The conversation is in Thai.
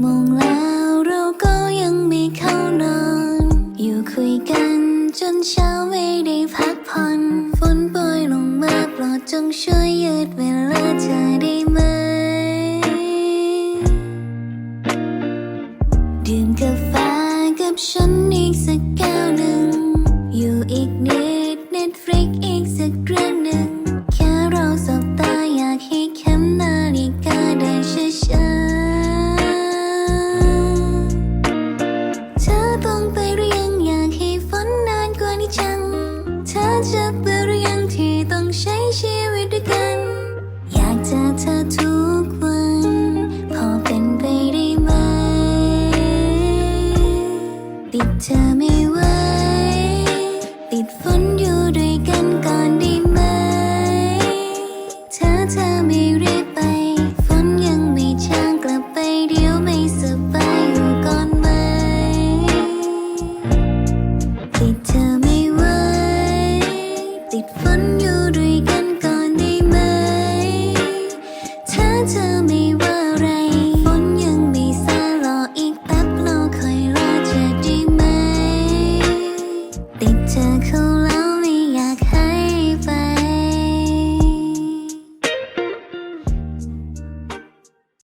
โมงแล้วเราก็ยังไม่เข้านอน อยู่คุยกันจนเช้าไม่ได้พักผ่อนฝนโปรยลงมาโปรดจงช่วยยืดเวลาเธอได้ไหมดื่มกาแฟกับฉันอีกสักแก้ว ธอจะเบื่อหรือยังที่ต้องใช้ชีวิตด้วยกัน อยากเจอเธอทุกวัน พอเป็นไปได้ไหมติดเธอไม่ไหวติดฝนอยู่ด้วยกันก่อนได้ไหม กแ